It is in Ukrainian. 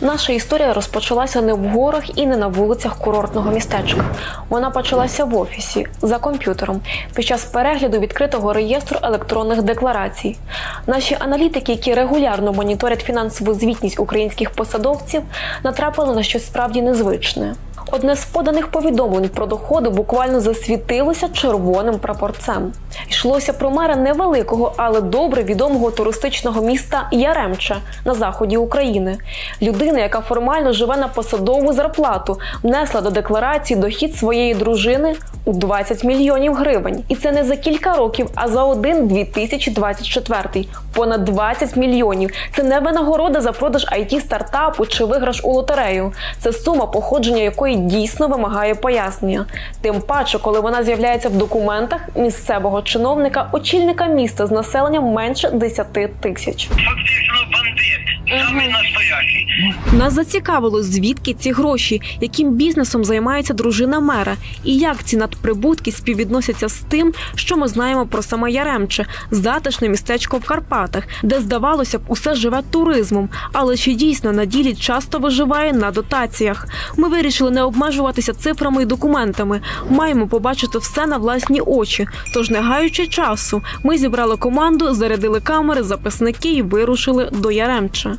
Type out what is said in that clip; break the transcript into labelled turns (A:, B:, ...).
A: Наша історія розпочалася не в горах і не на вулицях курортного містечка. Вона почалася в офісі за комп'ютером під час перегляду відкритого реєстру електронних декларацій. Наші аналітики, які регулярно моніторять фінансову звітність українських посадовців, натрапили на щось справді незвичне. Одне з поданих повідомлень про доходи буквально засвітилося червоним прапорцем. Йшлося про мера невеликого, але добре відомого туристичного міста Яремча на заході України. Людина, яка формально живе на посадову зарплату, внесла до декларації дохід своєї дружини у 20 мільйонів гривень. І це не за кілька років, а за один 2024. Понад 20 мільйонів. Це не винагорода за продаж it стартапу чи виграш у лотерею. Це сума, походження якої дійсно вимагає пояснення. Тим паче, коли вона з'являється в документах місцевого чиновника, очільника міста з населенням менше 10 тисяч.
B: Самий настоящий.
A: Нас зацікавило, звідки ці гроші, яким бізнесом займається дружина мера, і як ці надприбутки співвідносяться з тим, що ми знаємо про саме Яремче, затишне містечко в Карпатах, де здавалося б, усе живе туризмом, але чи дійсно на ділі часто виживає на дотаціях. Ми вирішили не обмежуватися цифрами і документами. Маємо побачити все на власні очі. Тож, не гаючи часу, ми зібрали команду, зарядили камери, записники і вирушили до Яремча.